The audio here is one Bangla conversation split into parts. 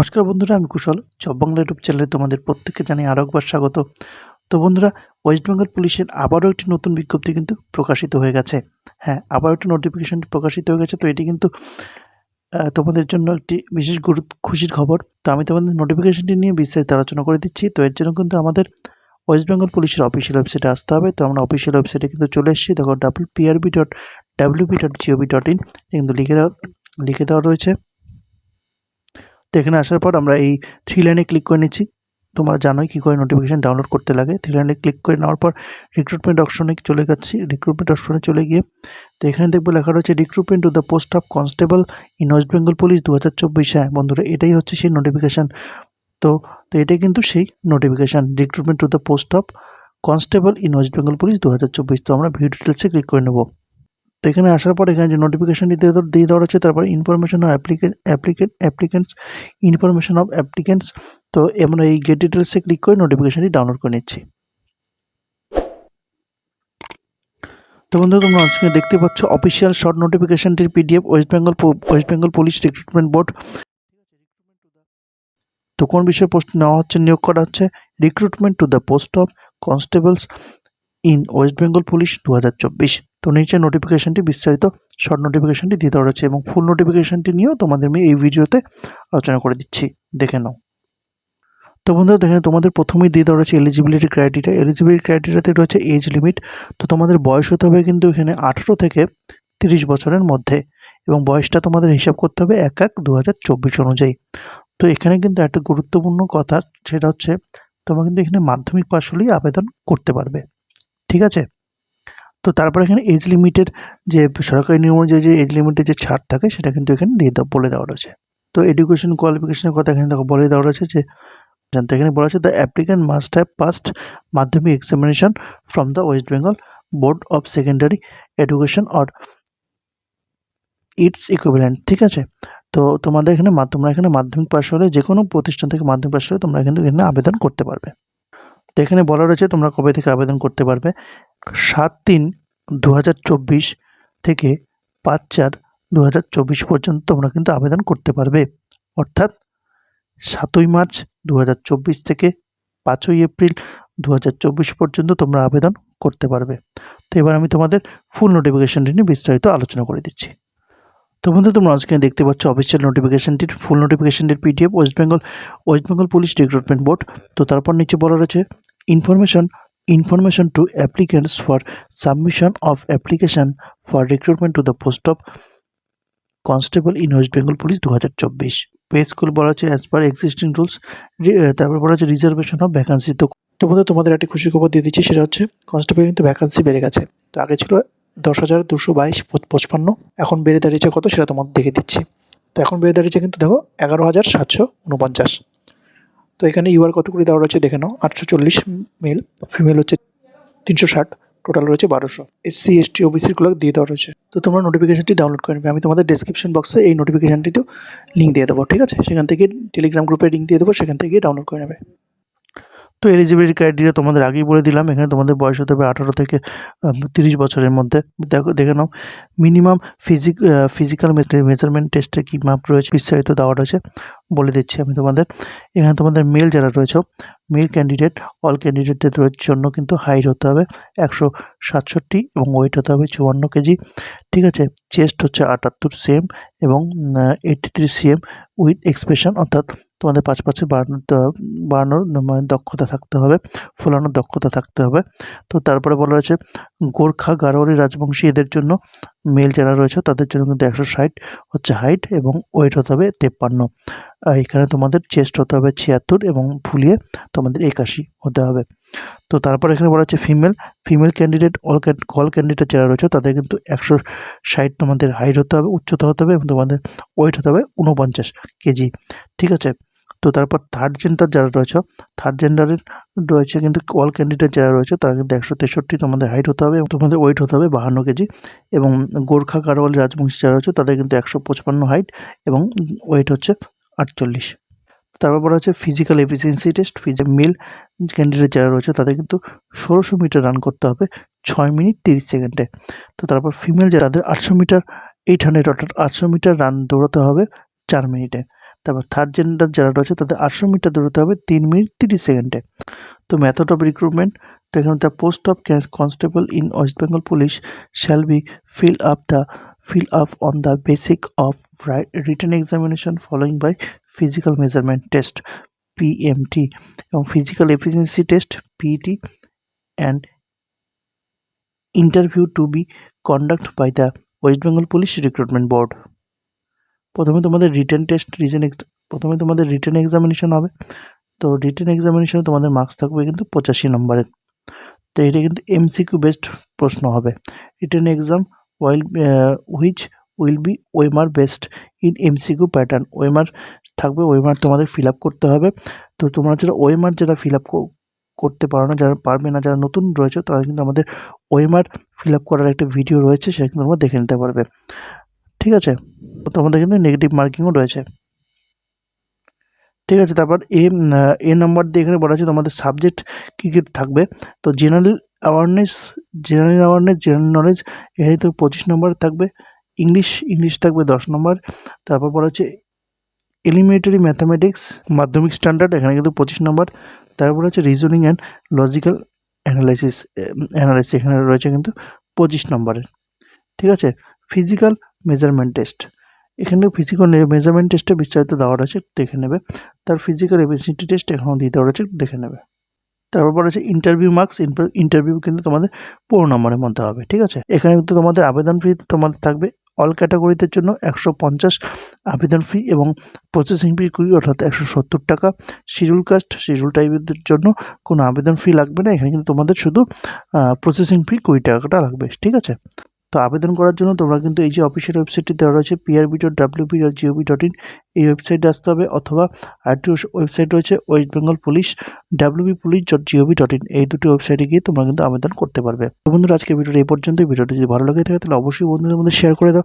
নমস্কার বন্ধুরা, আমি কুশল। জব বাংলা ইউটিউব চ্যানেলে তোমাদের প্রত্যেককে জানাই আরও একবার স্বাগত। তো বন্ধুরা, ওয়েস্ট বেঙ্গল পুলিশের আবারও একটি নতুন বিজ্ঞপ্তি কিন্তু প্রকাশিত হয়ে গেছে। হ্যাঁ আবারও একটি নোটিফিকেশন প্রকাশিত হয়ে গেছে। তো এটি কিন্তু তোমাদের জন্য একটি বিশেষ গুরুত্ব খুশির খবর। তো আমি তোমাদের নোটিফিকেশনটি নিয়ে বিস্তারিত আলোচনা করে দিচ্ছি। তো এর জন্য কিন্তু আমাদের ওয়েস্ট বেঙ্গল পুলিশের অফিসিয়াল ওয়েবসাইটে আসতে হবে। তো আমরা অফিসিয়াল ওয়েবসাইটে কিন্তু চলে এসেছি। দেখো W PRB dot WB dot GOV dot in কিন্তু লিখে লিখে দেওয়া রয়েছে। এখানে আসার পর আমরা এই থ্রি লাইনে ক্লিক করে নিচ্ছি। তোমরা জানোই কী করে নোটিফিকেশান ডাউনলোড করতে লাগে। থ্রি লাইনে ক্লিক করে নেওয়ার পর রিক্রুটমেন্ট অপশনে চলে যাচ্ছি। রিক্রুটমেন্ট অপশনে চলে গিয়ে তো এখানে দেখব লেখা রয়েছে recruitment to the post of constable in West Bengal police দু হাজার চব্বিশ। হ্যাঁ বন্ধুরা, এটাই হচ্ছে সেই নোটিফিকেশান তো তো এটাই কিন্তু সেই notification recruitment to the post of constable in West Bengal police দু হাজার চব্বিশ। তো আমরা ভিডিও ডিটেলসে ক্লিক করে নেব। তো এখানে আসার পর এখানে যে নোটিফিকেশানটি দিয়ে দিয়ে দেওয়া রয়েছে তারপর information of applicant applicants information of applicants তো আমরা এই গেট ডিটেলসে ক্লিক করে নোটিফিকেশানটি ডাউনলোড করে নিচ্ছি। তো বন্ধু তোমরা আজকে দেখতে পাচ্ছ official short নোটিফিকেশনটির PDF West Bengal West Bengal police recruitment board তো কোন বিষয়ে পোস্ট নেওয়া হচ্ছে, নিয়োগ করা হচ্ছে? Recruitment to the post of constables in West Bengal police দু হাজার চব্বিশ। তো নিচে নোটিফিকেশনটি বিস্তারিত শর্ট নোটিফিকেশনটি দিয়ে দেওয়া রয়েছে এবং ফুল নোটিফিকেশনটি নিয়েও তোমাদের আমি এই ভিডিওতে আলোচনা করে দিচ্ছি। দেখে নাও। তো বন্ধুরা, দেখেন তোমাদের প্রথমেই দিয়ে দেওয়া রয়েছে এলিজিবিলিটি ক্রাইটেরিয়া এলিজিবিলিটি ক্রাইটেরিয়াতে রয়েছে এজ লিমিট তো তোমাদের বয়স হতে হবে কিন্তু এখানে আঠেরো থেকে তিরিশ বছরের মধ্যে এবং বয়সটা তোমাদের হিসাব করতে হবে এক এক দু অনুযায়ী। তো এখানে কিন্তু একটা গুরুত্বপূর্ণ কথা, সেটা হচ্ছে তোমরা কিন্তু এখানে মাধ্যমিক পাশ হলেই আবেদন করতে পারবে। ঠিক আছে? তো তারপর এখানে এজ লিমিটের যে সরকারি নিয়ম অনুযায়ী যে এজ লিমিটের যে ছাড় থাকে সেটা কিন্তু এখানে দিয়ে দেওয়া, বলে দেওয়া রয়েছে। তো এডুকেশন কোয়ালিফিকেশনের কথা এখানে দেখো, বলে দেওয়া রয়েছে যে, তো এখানে বলা আছে the applicant must have passed Madhyamik examination from the West Bengal board of secondary education or its equivalent ঠিক আছে? তো তোমাদের এখানে তোমরা এখানে মাধ্যমিক পাশ হলে যে কোনো প্রতিষ্ঠান থেকে মাধ্যমিক পাশ হলে তোমরা কিন্তু এখানে আবেদন করতে পারবে। তো এখানে বলা রয়েছে, তোমরা কবে থেকে আবেদন করতে পারবে? সাত তিন দু থেকে পাঁচ চার দু পর্যন্ত তোমরা কিন্তু আবেদন করতে পারবে। অর্থাৎ সাতই মার্চ দু হাজার চব্বিশ থেকে পাঁচই এপ্রিল দু হাজার চব্বিশ পর্যন্ত তোমরা আবেদন করতে পারবে। তো এবার আমি তোমাদের ফুল নোটিফিকেশনটি নিয়ে বিস্তারিত আলোচনা করে দিচ্ছি। তো বন্ধু, তোমরা আজকে দেখতে পাচ্ছ অফিসিয়াল নোটিফিকেশনটির full নোটিফিকেশনটির PDF West Bengal West Bengal police recruitment board তো তারপর নিচে বলা রয়েছে information information to applicants for submission of application for recruitment to the post of constable in West Bengal police দু হাজার চব্বিশ পে স্কুল বলা হচ্ছে অ্যাজ পার এক্সিস্টিং রুলস তারপর বলা হচ্ছে রিজার্ভেশন অফ ভ্যাকান্সি তো তো বন্ধু, তোমাদের একটি খুশি খবর দিয়ে দিচ্ছি, সেটা হচ্ছে কনস্টেবল কিন্তু ভ্যাকান্সি বেড়ে গেছে। তো আগে ছিল দশ হাজার দুশো বাইশ পঁচপান্ন, এখন বেড়ে দাঁড়িয়েছে কত, সেটা তোমাদের দেখে দিচ্ছি। তো এখন বেড়ে দাঁড়িয়েছে কিন্তু দেখো এগারো হাজার সাতশো উনপঞ্চাশ। তো এখানে ইউআর কত করে দেওয়া রয়েছে দেখে নাও। আটশো চল্লিশ মেল ফিমেল হচ্ছে তিনশো ষাট টোটাল রয়েছে বারোশো। এসসি এসটি ওবিসিগুলো দিয়ে দেওয়া রয়েছে। তো তোমরা নোটিফিকেশানটি ডাউনলোড করে নেবে। আমি তোমাদের ডেসক্রিপশন বক্সে এই নোটিফিকেশানটিতেও লিঙ্ক দিয়ে দেবো, ঠিক আছে? সেখান থেকে টেলিগ্রাম গ্রুপে লিঙ্ক দিয়ে দেবো, সেখান থেকে ডাউনলোড করে নেবে। তো এলিজিবিলিটি ক্রাইটেরিয়া তোমাদের আগেই বলে দিলাম। এখানে তোমাদের বয়স হতে হবে আঠারো থেকে তিরিশ বছরের মধ্যে। দেখো, দেখে নাও। মিনিমাম ফিজিক ফিজিক্যাল মেজারমেন্ট টেস্টে কী মাপ রয়েছে? বিস্তারিত দেওয়া রয়েছে। বলে দিচ্ছি আমি তোমাদের। এখানে তোমাদের মেল যারা রয়েছে মেল ক্যান্ডিডেট অল ক্যান্ডিডেটদের জন্য কিন্তু হাইট হতে হবে একশো সাতষট্টি এবং ওয়েট হতে হবে চুয়ান্ন কেজি। ঠিক আছে? চেস্ট হচ্ছে আটাত্তর সেম এবং eighty three CM with expansion অর্থাৎ তোমাদের পাঁচ পাঁচে বাড়ানোর বাড়ানোর মানে দক্ষতা থাকতে হবে, ফোলানোর দক্ষতা থাকতে হবে। তো তারপরে বলা হয়েছে, গোর্খা, গারোয়ারি, রাজবংশী এদের জন্য মেল যারা রয়েছে তাদের জন্য কিন্তু একশো ষাট হচ্ছে হাইট এবং ওয়েট হতে হবে তেপ্পান্ন। এখানে তোমাদের চেস্ট হতে হবে ছিয়াত্তর এবং ফুলিয়ে তোমাদের একাশি হতে হবে। তো তারপর এখানে বলা হচ্ছে female female candidate all all candidate যারা রয়েছে তাদের কিন্তু একশো ষাট তোমাদের হাইট হতে হবে, উচ্চতা হতে হবে এবং তোমাদের ওয়েট হতে হবে উনপঞ্চাশ কেজি। ঠিক আছে? তো তারপর থার্ড জেন্ডার যারা রয়েছে থার্ড জেন্ডারের রয়েছে কিন্তু অল ক্যান্ডিডেট যারা রয়েছে, তারা কিন্তু একশো তেষট্টি তোমাদের হাইট হতে হবে এবং তোমাদের ওয়েট হতে হবে বাহান্ন কেজি এবং গোর্খা গারোয়ালি রাজবংশী যারা রয়েছে, তাদের কিন্তু একশো পঁচপান্ন হাইট এবং ওয়েট হচ্ছে আটচল্লিশ। তারপর বলা হচ্ছে ফিজিক্যাল এফিসিয়েন্সি টেস্ট ফিজি মেল ক্যান্ডিডেট যারা রয়েছে, তাদের কিন্তু ষোলোশো মিটার রান করতে হবে ছয় মিনিট তিরিশ সেকেন্ডে তো তারপর ফিমেল যারা, তাদের আটশো মিটার এইট হান্ড্রেড অর্থাৎ আটশো মিটার রান দৌড়াতে হবে চার মিনিটে তারপর থার্ড জেন্ডার যারা রয়েছে, তাদের আটশো মিটার দৌড়তে হবে তিন মিনিট তিরিশ সেকেন্ডে। তো ম্যাথড অফ রিক্রুটমেন্ট তো এখানে the post of constable in West Bengal police shall be fill up the fill up on the basic of written examination following by physical measurement test P M T এবং physical efficiency test PT and interview to be conduct by the West Bengal police recruitment board প্রথমে তোমাদের রিটেন টেস্ট রিটেন প্রথমে তোমাদের রিটেন এক্সামিনেশন হবে। তো রিটেন এক্সামিনেশনে তোমাদের মার্কস থাকবে কিন্তু পঁচাশি নম্বরের তো এটা কিন্তু এমসিকিউ বেসড প্রশ্ন হবে। Written exam while which will be OMR based in MCQ pattern OMR থাকবে ওয়েমার তোমাদের ফিল আপ করতে হবে। তো তোমরা যারা ওয়েমার যারা ফিল আপ করতে পারো না, যারা পারবে না, যারা নতুন রয়েছে, তারা কিন্তু আমাদের ওয়েমার ফিল আপ করার একটা ভিডিও রয়েছে, সেটা কিন্তু তোমরা দেখে নিতে পারবে। ঠিক আছে? তো তোমাদের কিন্তু নেগেটিভ মার্কিংও রয়েছে। ঠিক আছে, তারপর এ এ নাম্বার দিয়ে এখানে বলা আছে তোমাদের সাবজেক্ট কী কী থাকবে। তো general awareness general awareness general knowledge এখানে তো পঁচিশ নম্বর থাকবে। ইংলিশ ইংলিশ থাকবে দশ নম্বর তারপর পর হচ্ছে এলিমিনেটারি ম্যাথামেটিক্স মাধ্যমিক স্ট্যান্ডার্ড এখানে কিন্তু পঁচিশ নম্বর তারপর হচ্ছে reasoning and logical analysis analysis এখানে রয়েছে কিন্তু পঁচিশ নম্বরের ঠিক আছে ফিজিক্যাল মেজারমেন্ট টেস্ট এখানে ফিজিক্যাল মেজারমেন্ট টেস্টে বিস্তারিত দেওয়া রয়েছে দেখে নেবে। তার ফিজিক্যাল এবিসিটি টেস্ট এখানেও দিয়ে দেওয়া রয়েছে দেখে নেবে। তারপর পর হচ্ছে ইন্টারভিউ মার্কস ইন্টারভিউ কিন্তু তোমাদের পনেরো নম্বরের মধ্যে হবে, ঠিক আছে? এখানে কিন্তু তোমাদের আবেদন ফি তোমাদের থাকবে। অল ক্যাটাগরিদের জন্য একশো পঞ্চাশ আবেদন ফি এবং প্রসেসিং ফি কুড়ি অর্থাৎ একশো সত্তর টাকা। শিডিউল কাস্ট শিডিউল টাইপের জন্য কোনো আবেদন ফি লাগবে না। এখানে কিন্তু তোমাদের শুধু প্রসেসিং ফি কুড়ি টাকাটা লাগবে, ঠিক আছে? তো আবেদন করার জন্য তোমরা কিন্তু এই যে অফিসিয়াল ওয়েবসাইটটি দেওয়া রয়েছে PRB dot WB dot GOV dot in এই ওয়েবসাইটে আসতে হবে অথবা আরেকটি ওয়েবসাইট রয়েছে West Bengal police WB police dot GOV dot in এই দুটি ওয়েবসাইটে গিয়ে তোমরা কিন্তু আবেদন করতে পারবে। তো বন্ধুরা, আজকে ভিডিওটা এই পর্যন্ত ভিডিওটি যদি ভালো লাগে থাকে, তাহলে অবশ্যই বন্ধুদের মধ্যে শেয়ার করে দাও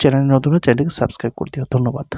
চ্যানেলের নতুন চ্যানেলকে সাবস্ক্রাইব করে দিও। ধন্যবাদ।